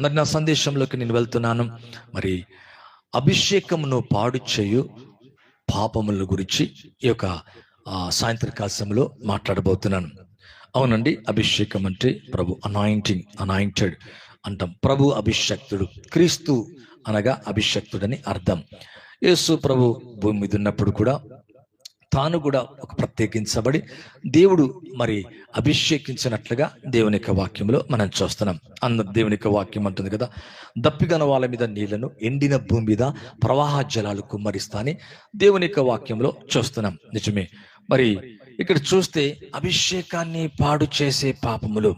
మరి నా సందేశంలోకి నేను వెళ్తున్నాను. మరి అభిషేకమును పాడు చేయు పాపముల గురించి ఈ యొక్క సాయంత్రకాశంలో మాట్లాడబోతున్నాను. అవునండి అభిషేకం అంటే ప్రభు అనాయింటింగ్ అనాయింటెడ్ అంటాం. ప్రభు అభిషక్తుడు క్రీస్తు అనగా అభిషక్తుడని అర్థం. యేసు ప్రభు భూమి మీద ఉన్నప్పుడు కూడా తాను కూడా ఒక ప్రత్యేకించబడి దేవుడు మరి అభిషేకించినట్లుగా దేవుని యొక్క వాక్యంలో మనం చూస్తున్నాం. అన్న దేవుని యొక్క వాక్యం అంటుంది కదా దప్పిగన వాళ్ళ మీద నీళ్ళను ఎండిన భూమి మీద ప్రవాహ జలాలు కుమ్మరిస్తాని దేవుని యొక్క వాక్యంలో చూస్తున్నాం. నిజమే. మరి ఇక్కడ చూస్తే అభిషేకాన్ని పాడు చేసే పాపములు.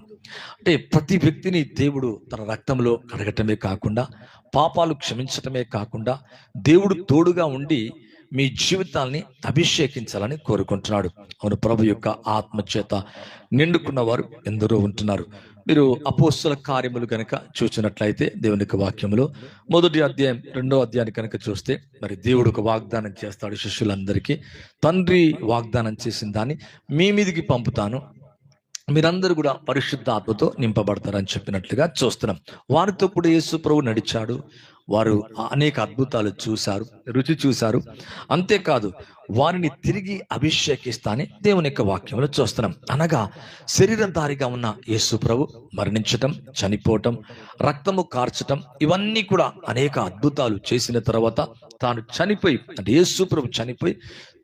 అంటే ప్రతి వ్యక్తిని దేవుడు తన రక్తంలో కడగటమే కాకుండా పాపాలు క్షమించటమే కాకుండా దేవుడు తోడుగా ఉండి మీ జీవితాల్ని అభిషేకించాలని కోరుకుంటున్నాడు. అవును ప్రభు యొక్క ఆత్మ చేత నిండుకున్న వారు ఎందరో ఉంటున్నారు. మీరు అపోస్తుల కార్యములు కనుక చూసినట్లయితే దేవుని యొక్క వాక్యములో మొదటి అధ్యాయం రెండో అధ్యాయాన్ని కనుక చూస్తే మరి దేవుడు ఒక వాగ్దానం చేస్తాడు శిష్యులందరికీ. తండ్రి వాగ్దానం చేసిన దాన్ని మీ మీదికి పంపుతాను. మీరందరూ కూడా పరిశుద్ధ ఆత్మతో నింపబడతారని చెప్పినట్లుగా చూస్తున్నాం. వారితో కూడా యేసు ప్రభు నడిచాడు. వారు అనేక అద్భుతాలు చూశారు రుచి చూశారు. అంతేకాదు వారిని తిరిగి అభిషేకిస్తానే దేవుని యొక్క వాక్యంలో చూస్తున్నాం. అనగా శరీరధారిగా ఉన్న యేసు ప్రభు మరణించటం చనిపోవటం రక్తము కార్చటం ఇవన్నీ కూడా అనేక అద్భుతాలు చేసిన తర్వాత తాను చనిపోయి అంటే యేసు ప్రభు చనిపోయి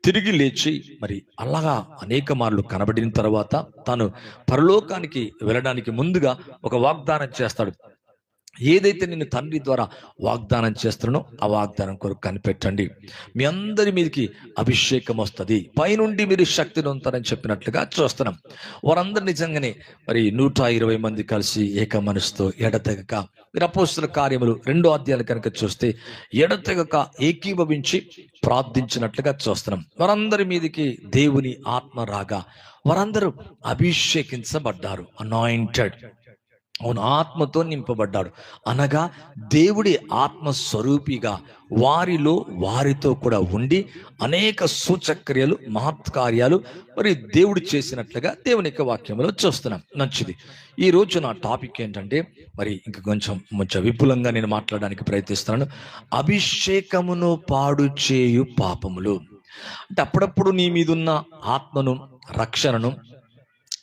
తిరిగి లేచి మరి అలాగా అనేక మార్లు కనబడిన తర్వాత తాను పరలోకానికి వెళ్ళడానికి ముందుగా ఒక వాగ్దానం చేస్తాడు. ఏదైతే నేను తండ్రి ద్వారా వాగ్దానం చేస్తున్నానో ఆ వాగ్దానం కొరకు కనిపెట్టండి. మీ అందరి మీదకి అభిషేకం వస్తుంది. పైనుండి మీరు శక్తిని ఉంటారని చెప్పినట్లుగా చూస్తున్నాం. వారందరూ నిజంగానే మరి నూట ఇరవై మంది కలిసి ఏక మనసుతో ఎడతెగక మీరు అపోస్తుల కార్యములు రెండో అధ్యాయాలు కనుక చూస్తే ఎడతెగక ఏకీభవించి ప్రార్థించినట్లుగా చూస్తున్నాం. వారందరి మీదకి దేవుని ఆత్మ రాగా వారందరూ అభిషేకించబడ్డారు అనాయింటెడ్ అవును ఆత్మతో నింపబడ్డాడు. అనగా దేవుడి ఆత్మస్వరూపిగా వారిలో వారితో కూడా ఉండి అనేక సూచక్రియలు మహత్కార్యాలు మరి దేవుడు చేసినట్లుగా దేవుని యొక్క వాక్యంలో చూస్తున్నాం. మంచిది. ఈ రోజు నా టాపిక్ ఏంటంటే మరి ఇంక కొంచెం కొంచెం విపులంగా నేను మాట్లాడడానికి ప్రయత్నిస్తున్నాను. అభిషేకమును పాడు చేయు పాపములు. అంటే అప్పుడప్పుడు నీ మీదున్న ఆత్మను రక్షణను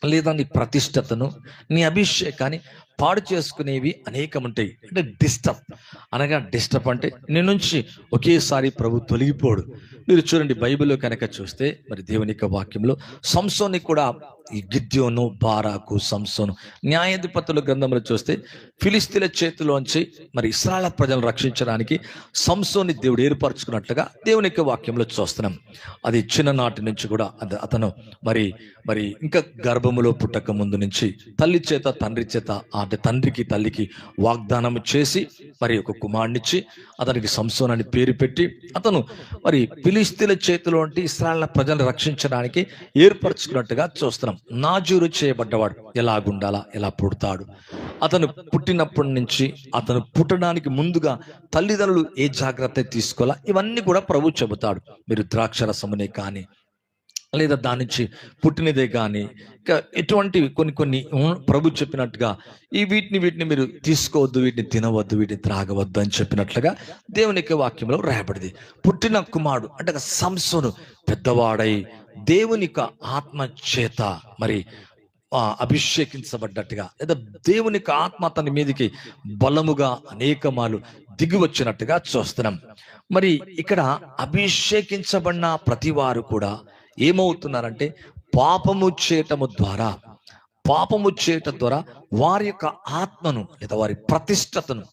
లేదా నీ ప్రతిష్టతను నీ అభిషేకాన్ని పాడు చేసుకునేవి అనేకం ఉంటాయి అంటే డిస్టర్బ్ అనగా డిస్టర్బ్ అంటే నీ నుంచి ఒకేసారి ప్రభు తొలగిపోడు. మీరు చూడండి బైబిల్లో కనుక చూస్తే మరి దేవుని యొక్క వాక్యంలో సంసోని కూడా ఈ గిద్యోను బారాకు సంసోను న్యాయాధిపతుల గ్రంథంలో చూస్తే ఫిలిస్తీన్ల చేతిలోంచి మరి ఇస్రాల ప్రజలను రక్షించడానికి సంసోని దేవుడు ఏర్పరచుకున్నట్లుగా దేవుని యొక్క వాక్యంలో చూస్తున్నాం. అది చిన్ననాటి నుంచి కూడా అది అతను మరి మరి ఇంకా గర్భములో పుట్టక ముందు నుంచి తల్లి చేత తండ్రి చేత అంటే తండ్రికి తల్లికి వాగ్దానం చేసి మరి ఒక కుమారునిచ్చి అతనికి సంసోన్ అని పేరు పెట్టి అతను మరి పిలిస్తీల చేతిలో ఉంటే ఇస్రాయల్ ప్రజలను రక్షించడానికి ఏర్పరచుకున్నట్టుగా చూస్తున్నాం. నాజూరు చేయబడ్డవాడు ఎలాగుండాలా? ఎలా పుడతాడు? అతను పుట్టినప్పటి నుంచి అతను పుట్టడానికి ముందుగా తల్లిదండ్రులు ఏ జాగ్రత్త తీసుకోవాలా? ఇవన్నీ కూడా ప్రభు చెబుతాడు. మీరు ద్రాక్షరసమునే కానీ లేదా దాని నుంచి పుట్టినదే కానీ ఇంకా ఎటువంటివి కొన్ని కొన్ని ప్రభు చెప్పినట్టుగా ఈ వీటిని వీటిని మీరు తీసుకోవద్దు వీటిని తినవద్దు వీటిని త్రాగవద్దు అని చెప్పినట్లుగా దేవుని యొక్క వాక్యంలో రాయబడింది పుట్టిన కుమారుడు అంటే సంసోను పెద్దవాడై దేవుని యొక్క ఆత్మ చేత మరి ఆ, అభిషేకించబడ్డట్టుగా లేదా దేవుని యొక్క ఆత్మ అతని మీదకి బలముగా అనేకమాలు దిగి వచ్చినట్టుగా చూస్తున్నాం. మరి ఇక్కడ అభిషేకించబడిన ప్రతి వారు కూడా ఏమవుతున్నారంటే పాపము చేయటము ద్వారా పాపము చేయటం ద్వారా వారి యొక్క ఆత్మను లేదా వారి ప్రతిష్టతను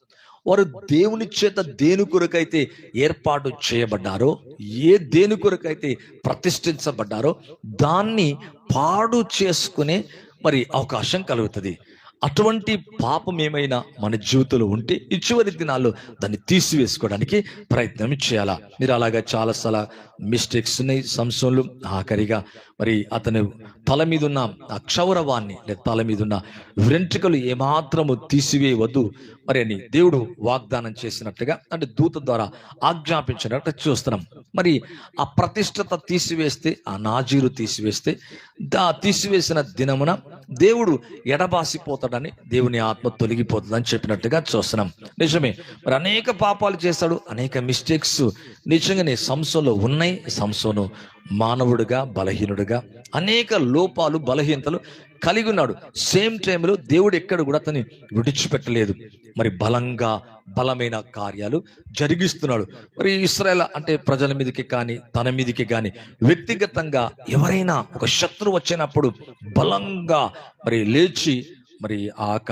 వారు దేవుని చేత దేని కొరకైతే ఏర్పాటు చేయబడ్డారో ఏ దేని కొరకైతే ప్రతిష్ఠించబడ్డారో దాన్ని పాడు చేసుకునే మరి అవకాశం కలుగుతుంది. అటువంటి పాపం ఏమైనా మన జీవితంలో ఉంటే ఈ చివరి దినాల్లో దాన్ని తీసివేసుకోవడానికి ప్రయత్నం చేయాలా? మీరు అలాగా చాలా చాలా మిస్టేక్స్ ఉన్నాయి. సంశయంలు ఆఖరిగా మరి అతను తల మీద ఉన్న ఆ క్షౌరవాన్ని లేదా తల మీద ఉన్న వెంట్రుకలు ఏమాత్రము తీసివేయవద్దు. మరి అని దేవుడు వాగ్దానం చేసినట్టుగా అంటే దూత ద్వారా ఆజ్ఞాపించినట్టు చూస్తున్నాం. మరి ఆ ప్రతిష్టత తీసివేస్తే ఆ నాజీరు తీసివేస్తే దా తీసివేసిన దినమున దేవుడు ఎడబాసిపోతాడని దేవుని ఆత్మ తొలగిపోతుందని చెప్పినట్టుగా చూస్తున్నాం. నిజమే మరి అనేక పాపాలు చేస్తాడు అనేక మిస్టేక్స్ నిజంగానే సంసంలో ఉన్నాయి. సంసోను మానవుడిగా బలహీనుడిగా అనేక లోపాలు బలహీనతలు కలిగి ఉన్నాడు. సేమ్ టైంలో దేవుడు ఎక్కడ కూడా అతన్ని విడిచిపెట్టలేదు. మరి బలంగా బలమైన కార్యాలు జరిగిస్తున్నాడు. మరి ఇస్రాయల్ అంటే ప్రజల మీదకి కానీ తన మీదకి కానీ వ్యక్తిగతంగా ఎవరైనా ఒక శత్రువు వచ్చినప్పుడు బలంగా మరి లేచి మరి ఆక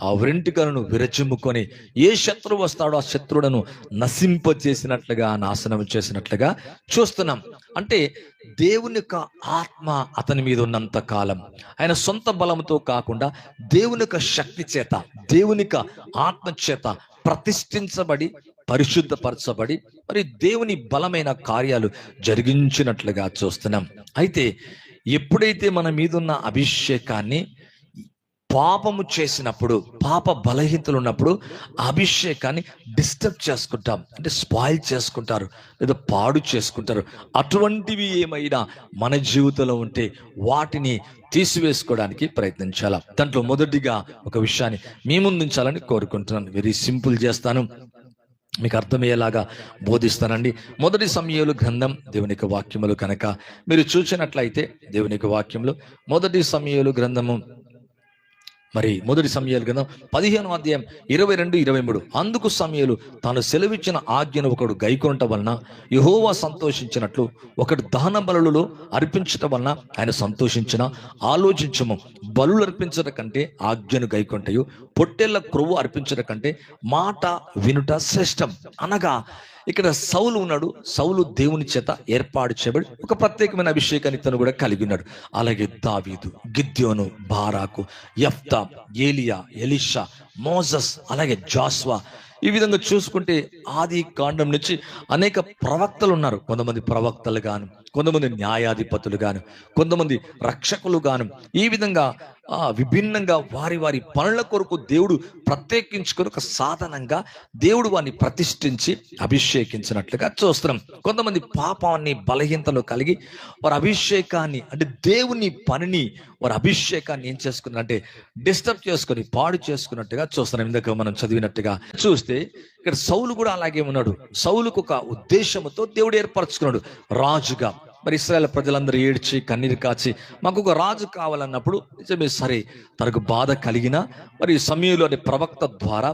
ఆ వెంట్రుకలను విరచిమ్ముకొని ఏ శత్రువు వస్తాడో ఆ శత్రువులను నశింప చేసినట్లుగా నాశనం చేసినట్లుగా చూస్తున్నాం. అంటే దేవుని యొక్క ఆత్మ అతని మీద ఉన్నంత కాలం. ఆయన సొంత బలంతో కాకుండా దేవుని యొక్క శక్తి చేత దేవుని యొక్క ఆత్మ చేత ప్రతిష్ఠించబడి పరిశుద్ధపరచబడి మరి దేవుని బలమైన కార్యాలు జరిగించినట్లుగా చూస్తున్నాం. అయితే ఎప్పుడైతే మన మీదున్న అభిషేకాన్ని పాపము చేసినప్పుడు పాప బలహీనతలు ఉన్నప్పుడు అభిషేకాన్ని డిస్టర్బ్ చేసుకుంటాం. అంటే స్పాయిల్ చేసుకుంటారు. లేదా పాడు చేసుకుంటారు. అటువంటివి ఏమైనా మన జీవితంలో ఉంటే వాటిని తీసివేసుకోవడానికి ప్రయత్నించాల? దాంట్లో మొదటిగా ఒక విషయాన్ని మీ ముందుంచాలని కోరుకుంటున్నాను. వెరీ సింపుల్ చేస్తాను. మీకు అర్థమయ్యేలాగా బోధిస్తానండి. మొదటి సమయంలో గ్రంథం దేవుని యొక్క వాక్యములు కనుక మీరు చూసినట్లయితే దేవుని యొక్క వాక్యములు మొదటి సమయంలో గ్రంథము మరి మొదటి సమయాలు కదా పదిహేను అధ్యాయం ఇరవై రెండు ఇరవై మూడు. అందుకు సమయాలు తాను సెలవిచ్చిన ఆజ్ఞను ఒకడు గైకొనటం వలన యహోవా సంతోషించినట్లు ఒకడు దహన బలులలో అర్పించటం వలన ఆయన సంతోషించిన ఆలోచించము. బలు అర్పించడం కంటే ఆజ్ఞను గైకొంటయు పొట్టెళ్ళ క్రొవ్వు అర్పించడం కంటే మాట వినుట శ్రేష్టం. అనగా ఇక్కడ సౌలు ఉన్నాడు. సౌలు దేవుని చేత ఏర్పాటు చేయబడి ఒక ప్రత్యేకమైన అభిషేకాన్ని తను కూడా కలిగి ఉన్నాడు. అలాగే దావీదు గిద్యోను బారాకు యఫ్తా ఏలియా ఎలిషా మోజస్ అలాగే జాస్వా. ఈ విధంగా చూసుకుంటే ఆది కాండం నుంచి అనేక ప్రవక్తలు ఉన్నారు. కొంతమంది ప్రవక్తలు గాను కొంతమంది న్యాయాధిపతులు గాను కొంతమంది రక్షకులు గాను. ఈ విధంగా విభిన్నంగా వారి వారి పనుల కొరకు దేవుడు ప్రత్యేకించుకొని ఒక సాధనంగా దేవుడు వారిని ప్రతిష్ఠించి అభిషేకించినట్లుగా చూస్తున్నాం. కొంతమంది పాపాన్ని బలహీనతలు కలిగి వారి అభిషేకాన్ని అంటే దేవుని పనిని వారి అభిషేకాన్ని ఏం చేసుకున్నారంటే డిస్టర్బ్ చేసుకొని పాడు చేసుకున్నట్టుగా చూస్తున్నాం. ఇందాక మనం చదివినట్టుగా చూస్తే ఇక్కడ సౌలు కూడా అలాగే ఉన్నాడు. సౌలుకు ఒక ఉద్దేశంతో దేవుడు ఏర్పరచుకున్నాడు. రాజుగా మరి ఇస్రాయల్ ప్రజలందరూ ఏడ్చి కన్నీరు కాచి మాకు ఒక రాజు కావాలన్నప్పుడు నిజమే సరే తనకు బాధ కలిగిన మరి సమయంలో అనే ప్రవక్త ద్వారా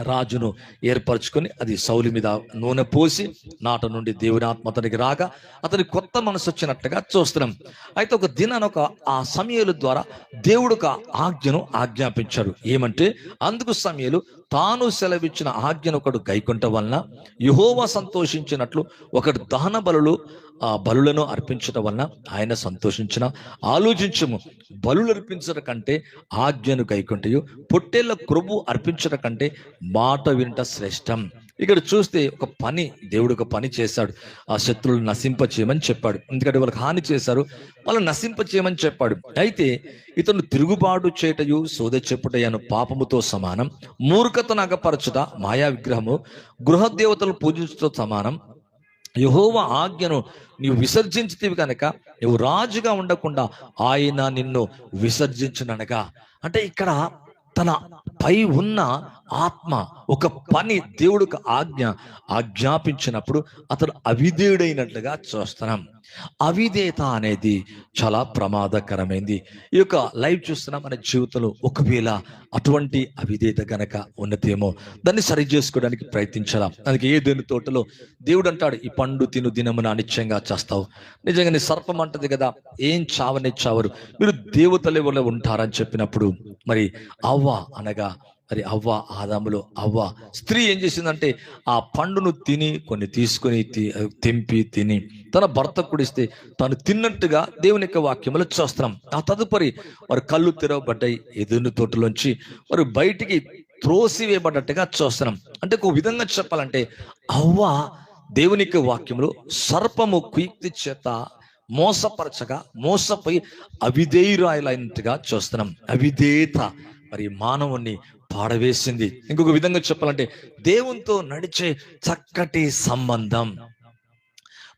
రాజును ఏర్పరచుకొని అది సౌలి మీద నూనె పోసి నాట నుండి దేవుని ఆత్మ అతనికి రాగా అతని కొత్త మనసు వచ్చినట్టుగా చూస్తున్నాం. అయితే ఒక దినాన ఒక ఆ సమయాల ద్వారా దేవుడు ఒక ఆజ్ఞను ఆజ్ఞాపించాడు ఏమంటే అందుకు సమయాలు తాను సెలవిచ్చిన ఆజ్ఞను ఒకడు గైకుంట వలన యుహోవా సంతోషించినట్లు ఒకడు దహన బలులు ఆ బలులను అర్పించడం వలన ఆయన సంతోషించిన. ఆలోచించము బలులు అర్పించడం కంటే ఆజ్ఞను గైకుంటయు పొట్టేళ్ళ క్రొవ్వు అర్పించడం కంటే మాట వింట శ్రేష్టం. ఇక్కడ చూస్తే ఒక పని దేవుడు ఒక పని చేశాడు. ఆ శత్రువులు నశింప చేయమని చెప్పాడు. ఎందుకంటే వాళ్ళకి హాని చేశారు. వాళ్ళు నశింప చేయమని చెప్పాడు. అయితే ఇతను తిరుగుబాటు చేయటయు సోద చెప్పుటయను పాపముతో సమానం. మూర్ఖతను అగపరచుట మాయా విగ్రహము గృహ దేవతలు పూజించుతో సమానం. యహోవ ఆజ్ఞను నీవు విసర్జించితివి కనుక నువ్వు రాజుగా ఉండకుండా ఆయన నిన్ను విసర్జించుననగా. అంటే ఇక్కడ తన పై ఉన్న ఆత్మ ఒక పని దేవుడికి ఆజ్ఞ ఆజ్ఞాపించినప్పుడు అతడు అవిధేయుడైనట్లుగా చూస్తున్నాం. అవిధేయత అనేది చాలా ప్రమాదకరమైంది. ఈ యొక్క లైవ్ చూస్తున్న మన జీవితంలో ఒకవేళ అటువంటి అవిధేయత గనక ఉన్నదేమో దాన్ని సరి చేసుకోవడానికి ప్రయత్నించాలా? దానికి ఏ దేని తోటలో దేవుడు అంటాడు ఈ పండు తిను దినమున అనిత్యంగా చేస్తావు. నిజంగానే సర్పం అంటది కదా ఏం చావనే చావరు. మీరు దేవతలే వల్ల ఉంటారని చెప్పినప్పుడు మరి అవ్వ అనగా మరి అవ్వ ఆదాములో అవ్వ స్త్రీ ఏం చేసిందంటే ఆ పండును తిని కొన్ని తీసుకొని తి- తెంపి తిని తన భర్త కుడిస్తే తను తిన్నట్టుగా దేవుని యొక్క వాక్యములు చూస్తున్నాం. ఆ తదుపరి వారి కళ్ళు తెరవబడ్డాయి ఎదురు తోటలోంచి. వారు బయటికి త్రోసివేయబడ్డట్టుగా చూస్తున్నాం. అంటే ఒక విధంగా చెప్పాలంటే అవ్వ దేవుని యొక్క వాక్యములు సర్పము కుయుక్తి చేత మోసపరచగా మోసపోయి అవిధేయురాయలైనట్టుగా చూస్తున్నాం. అవిధేయత. మరి మానవుణ్ణి పాడవేసింది. ఇంకొక విధంగా చెప్పాలంటే దేవునితో నడిచే చక్కటి సంబంధం.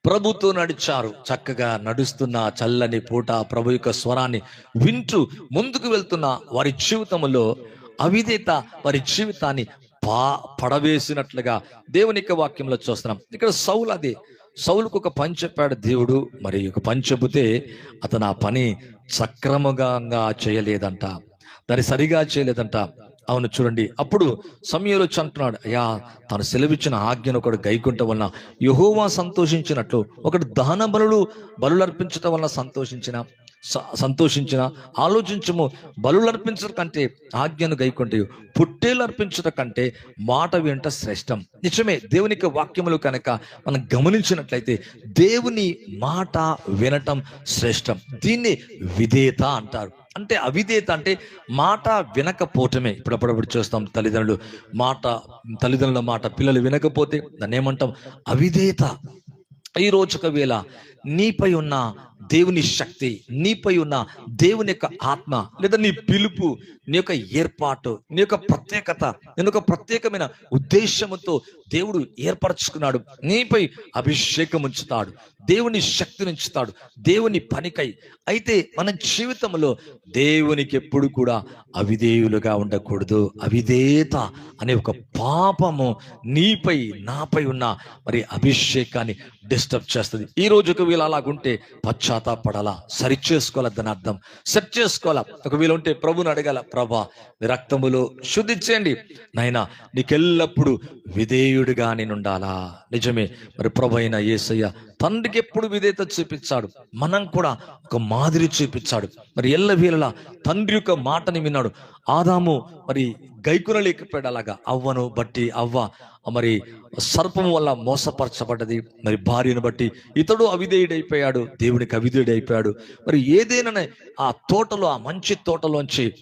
ప్రభుతో నడిచారు. చక్కగా నడుస్తున్న చల్లని పూట ప్రభు యొక్క స్వరాన్ని వింటూ ముందుకు వెళ్తున్న వారి జీవితంలో అవిధేత వారి జీవితాన్ని పా పడవేసినట్లుగా దేవుని యొక్క వాక్యంలో చూస్తున్నాం. ఇక్కడ సౌలు అది. సౌలుకు ఒక పని చెప్పాడు దేవుడు. మరి ఒక పని చెబితే అతను ఆ పని సక్రమంగా చేయలేదంట. దాన్ని సరిగా చేయలేదంట. అవును చూడండి. అప్పుడు సమయంలో అంటున్నాడు అయ్యా తను సెలవిచ్చిన ఆజ్ఞను ఒకడు గైకుంట వలన యహోవా సంతోషించినట్లు ఒకటి దహన బలులు అర్పించటం వలన సంతోషించిన స- సంతోషించిన. ఆలోచించము బలులర్పించడం కంటే ఆజ్ఞను గైకుంటే పుట్టేలు అర్పించడం కంటే మాట వింట శ్రేష్టం. నిజమే దేవునికి వాక్యములు కనుక మనం గమనించినట్లయితే దేవుని మాట వినటం శ్రేష్టం. దీన్ని విధేయత అంటారు. అంటే అవిధేత అంటే మాట వినకపోవటమే. ఇప్పుడప్పుడప్పుడు చూస్తాం తల్లిదండ్రులు మాట తల్లిదండ్రుల మాట పిల్లలు వినకపోతే దాన్ని ఏమంటాం? అవిధేయత ఈ రోజు ఒకవేళ నీపై ఉన్న దేవుని శక్తి నీపై ఉన్న దేవుని యొక్క ఆత్మ లేదా నీ పిలుపు నీ యొక్క ఏర్పాటు నీ యొక్క ప్రత్యేకత నేను ఒక ప్రత్యేకమైన ఉద్దేశంతో దేవుడు ఏర్పరచుకున్నాడు. నీపై అభిషేకం ఉంచుతాడు. దేవుని శక్తినించుతాడు. దేవుని పనికై. అయితే మన జీవితంలో దేవునికి ఎప్పుడు కూడా అవిధేయులుగా ఉండకూడదు. అవిధేయత అనే ఒక పాపము నీపై నాపై ఉన్న మరి అభిషేకాన్ని డిస్టర్బ్ చేస్తుంది. ఈ రోజు ఒకవేళ అలాగుంటే పశ్చాత్తాపడాలా? సరి చేసుకోవాలా దాని అర్థం? సెట్ చేసుకోవాలా? ఒకవేళ ఉంటే ప్రభుని అడగాల? ప్రభా రక్తములో శుద్ధి చేయండి. నాయనా నీకెల్లప్పుడు విధేయుడిగా నేను ఉండాలా? నిజమే. మరి ప్రభు అయిన యేసయ్య తండ్రికి ఎప్పుడు విధేయత చూపించాడు? మనం కూడా ఒక మాదిరి చూపించాడు. మరి ఎల్ల వీళ్ళ తండ్రి యొక్క మాటని విన్నాడు. ఆదాము మరి గైకున అలాగా అవ్వను బట్టి అవ్వ మరి సర్పము వల్ల మోసపరచబడ్డది. మరి భార్యను బట్టి ఇతడు అవిధేయుడైపోయాడు దేవునికి అవిధేయుడైపోయాడు. మరి ఏదైనా ఆ తోటలో ఆ మంచి తోటలోంచి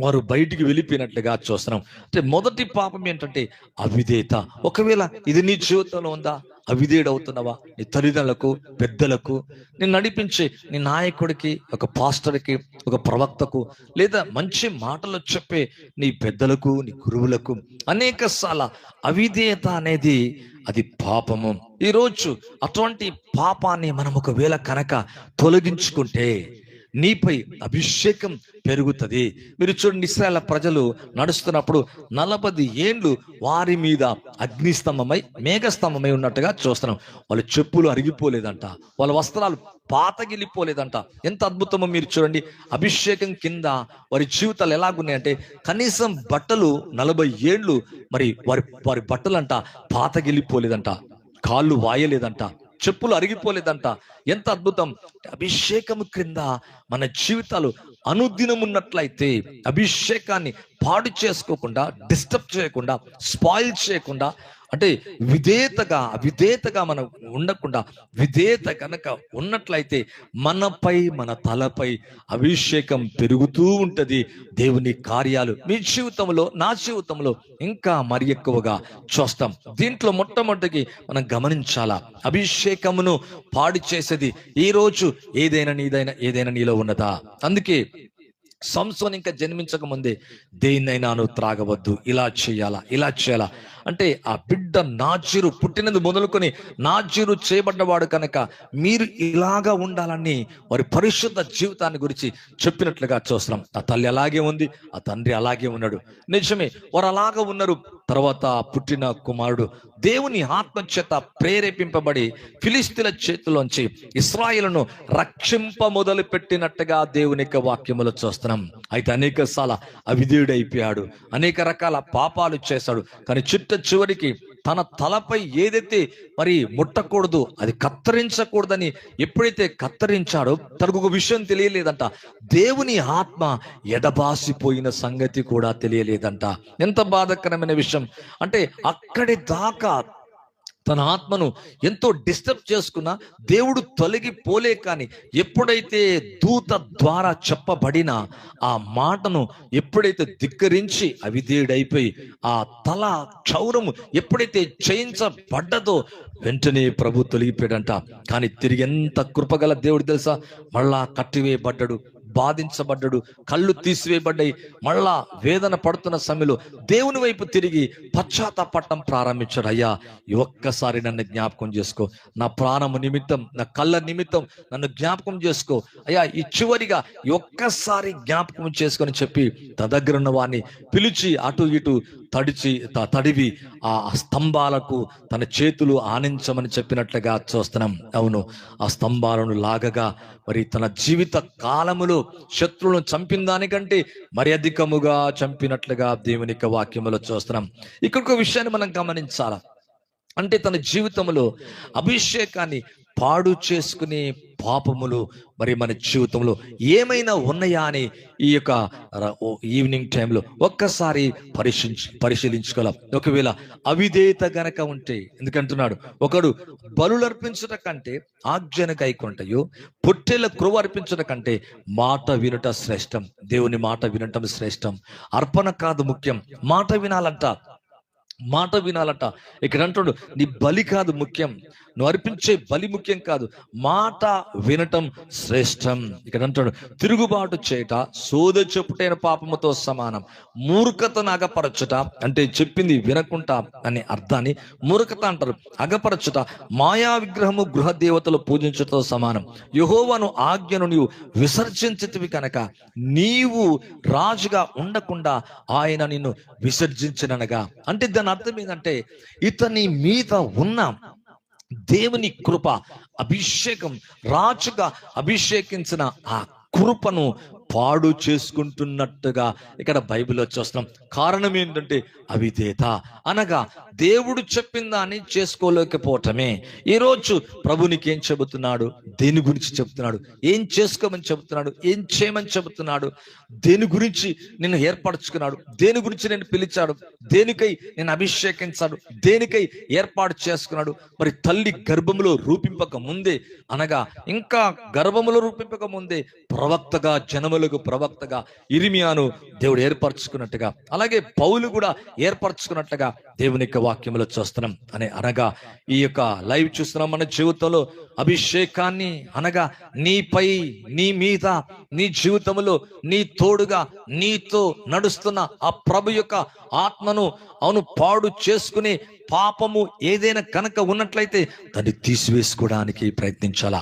వారు బయటికి వెళ్ళిపోయినట్లుగా చూస్తున్నాం. అంటే మొదటి పాపం ఏంటంటే అవిధేయత. ఒకవేళ ఇది నీ జీవితంలో ఉందా? అవిధేయుడవుతున్నావా? నీ తల్లిదండ్రులకు పెద్దలకు నేను నడిపించే నీ నాయకుడికి ఒక పాస్టర్కి ఒక ప్రవక్తకు లేదా మంచి మాటలు చెప్పే నీ పెద్దలకు నీ గురువులకు అనేక సార్ల అవిధేయత అనేది అది పాపము. ఈరోజు అటువంటి పాపాన్ని మనం ఒకవేళ కనుక తొలగించుకుంటే నీపై అభిషేకం పెరుగుతుంది. మీరు చూడండి ఇస్రాయల ప్రజలు నడుస్తున్నప్పుడు నలభై ఏండ్లు వారి మీద అగ్నిస్తంభమై మేఘస్తంభమై ఉన్నట్టుగా చూస్తున్నాం. వాళ్ళ చెప్పులు అరిగిపోలేదంట వాళ్ళ వస్త్రాలు పాతగిలిపోలేదంట ఎంత అద్భుతమో మీరు చూడండి. అభిషేకం కింద వారి జీవితాలు ఎలాగున్నాయంటే కనీసం బట్టలు నలభై ఏండ్లు మరి వారి వారి బట్టలంట పాతగిలిపోలేదంట కాళ్ళు వాయలేదంట. చెప్పులు అరిగిపోలేదంట. ఎంత అద్భుతం. అభిషేకము క్రింద మన జీవితాలు అనుదినం ఉన్నట్లయితే అభిషేకాన్ని పాడు చేసుకోకుండా డిస్టర్బ్ చేయకుండా స్పాయిల్ చేయకుండా అంటే విధేయతగా అవిధేయతగా మనం ఉండకుండా విధేయత కనుక ఉన్నట్లయితే మనపై మన తలపై అభిషేకం పెరుగుతూ ఉంటది. దేవుని కార్యాలు మీ జీవితంలో నా జీవితంలో ఇంకా మరి ఎక్కువగా చూస్తాం. దీంట్లో మొట్టమొదటికి మనం గమనించాలా అభిషేకమును పాడు చేసేది ఈ రోజు ఏదైనా నీదైనా ఏదైనా నీలో ఉన్నదా? అందుకే సంసోన్ ఇంకా జన్మించక ముందే దేన్నైనా నువ్వు త్రాగవద్దు. ఇలా చేయాలా ఇలా చేయాలా. అంటే ఆ బిడ్డ నాజీరు పుట్టినది మొదలుకొని నాజీరు చేయబడ్డవాడు కనుక మీరు ఇలాగా ఉండాలని వారి పరిశుద్ధ జీవితాన్ని గురించి చెప్పినట్లుగా చూస్తున్నాం. ఆ తల్లి అలాగే ఉంది ఆ తండ్రి అలాగే ఉన్నాడు. నిజమే వారు అలాగా ఉన్నారు. తర్వాత పుట్టిన కుమారుడు దేవుని ఆత్మ చేత ప్రేరేపింపబడి ఫిలిస్తీన్ల చేతిలోంచి ఇస్రాయిలను రక్షింప మొదలు పెట్టినట్టుగా దేవుని యొక్క వాక్యములు చూస్తున్నాం. అయితే అనేక సాల అవిధేయుడైపోయాడు అనేక రకాల పాపాలు చేశాడు. కానీ చిట్ట చివరికి తన తలపై ఏదైతే మరి ముట్టకూడదు అది కత్తిరించకూడదని ఎప్పుడైతే కత్తిరించాడో తనకు ఒక విషయం తెలియలేదంట. దేవుని ఆత్మ ఎడబాసిపోయిన సంగతి కూడా తెలియలేదంట. ఎంత బాధకరమైన విషయం. అంటే అక్కడి దాకా తన ఆత్మను ఎంతో డిస్టర్బ్ చేసుకున్న దేవుడు తొలగిపోలే కానీ ఎప్పుడైతే దూత ద్వారా చెప్పబడిన ఆ మాటను ఎప్పుడైతే ధిక్కరించి అవిధేయుడైపోయి ఆ తల క్షౌరము ఎప్పుడైతే చేయించబడ్డదో వెంటనే ప్రభు తొలగిపోయాడంట. కానీ తిరిగి ఎంత కృపగల దేవుడు తెలుసా? మళ్ళా కట్టివేయబడ్డాడు. బాధించబడ్డాడు. కళ్ళు తీసివేయబడ్డాయి. మళ్ళా వేదన పడుతున్న సమయంలో దేవుని వైపు తిరిగి పశ్చాత్తాపట్టం ప్రారంభించాడు. అయ్యా ఒక్కసారి నన్ను జ్ఞాపకం చేసుకో. నా ప్రాణము నిమిత్తం నా కళ్ళ నిమిత్తం నన్ను జ్ఞాపకం చేసుకో. అయ్యా ఈ చివరిగా ఒక్కసారి జ్ఞాపకం చేసుకొని చెప్పి తన దగ్గర ఉన్న వాడిని పిలిచి అటు ఇటు తడిచి త- తడివి ఆ స్తంభాలకు తన చేతులు ఆనించమని చెప్పినట్లుగా చూస్తున్నాం. అవును ఆ స్తంభాలను లాగగా మరి తన జీవిత కాలములో శత్రువులను చంపిన దానికంటే మరి అధికముగా చంపినట్లుగా దేవుని యొక్క వాక్యములో చూస్తున్నాం. ఇక్కడ ఒక విషయాన్ని మనం గమనించాలా? అంటే తన జీవితంలో అభిషేకాన్ని పాడు చేసుకునే పాపములు మరి మన జీవితంలో ఏమైనా ఉన్నాయా అని ఈ యొక్క ఈవినింగ్ టైంలో ఒక్కసారి పరిశీలించు పరిశీలించుకోవాలి ఒకవేళ అవిధేయత గనక ఉంటే ఎందుకంటున్నాడు ఒకడు బలు అర్పించుట కంటే ఆజ్ఞన కైకొంటయో పొట్టేల క్రువ అర్పించుట కంటే మాట వినుట శ్రేష్టం దేవుని మాట వినటం శ్రేష్టం. అర్పణ కాదు ముఖ్యం మాట వినాలంట మాట వినాలట. ఇక్కడ అంటున్నాడు నీ బలి కాదు ముఖ్యం నువ్వు అర్పించే బలి ముఖ్యం కాదు. మాట వినటం శ్రేష్టం. ఇక్కడ అంటాడు తిరుగుబాటు చేయట సోద చెప్పుటైన పాపముతో సమానం. మూర్ఖతను అగపరచుట అంటే చెప్పింది వినకుంటా అనే అర్థాన్ని మూర్ఖత అంటారు. అగపరచుట మాయా విగ్రహము గృహ దేవతలు పూజించటతో సమానం. యహోవను ఆజ్ఞను నీవు విసర్జించితివి కనుక నీవు రాజుగా ఉండకుండా ఆయన నిన్ను విసర్జించిననగా. అంటే దాని అర్థం ఏంటంటే ఇతని మీద ఉన్న దేవుని కృప అభిషేకం రాజుగా అభిషేకించిన ఆ కృపను పాడు చేసుకుంటున్నట్టుగా ఇక్కడ బైబిల్లో చూస్తున్నాం కారణం ఏంటంటే అవిధేత. అనగా దేవుడు చెప్పిన దాన్ని చేసుకోలేకపోవటమే. ఈరోజు ప్రభు నీకేం చెబుతున్నాడు? దేని గురించి చెబుతున్నాడు? ఏం చేసుకోమని చెబుతున్నాడు? ఏం చేయమని చెబుతున్నాడు? దేని గురించి నిన్ను ఏర్పరచుకున్నాడు? దేని గురించి నేను పిలిచాడు? దేనికై నేను అభిషేకించాడు? దేనికై ఏర్పాటు చేసుకున్నాడు? మరి తల్లి గర్భములో రూపింపక ముందే అనగా ఇంకా గర్భములో రూపింపక ముందే ప్రవక్తగా జనములకు ప్రవక్తగా ఇరిమియాను దేవుడు ఏర్పరచుకున్నట్టుగా అలాగే పౌలు కూడా ఏర్పరచుకున్నట్టుగా దేవుని యొక్క వాక్యములో చూస్తున్నాం అని అనగా ఈ యొక్క లైవ్ చూస్తున్నాం మన జీవితంలో అభిషేకాన్ని అనగా నీపై నీ మీద నీ జీవితంలో నీ తోడుగా నీతో నడుస్తున్న ఆ ప్రభు యొక్క ఆత్మను అవును పాడు చేసుకుని పాపము ఏదైనా కనుక ఉన్నట్లయితే దాన్ని తీసివేసుకోవడానికి ప్రయత్నించాలా?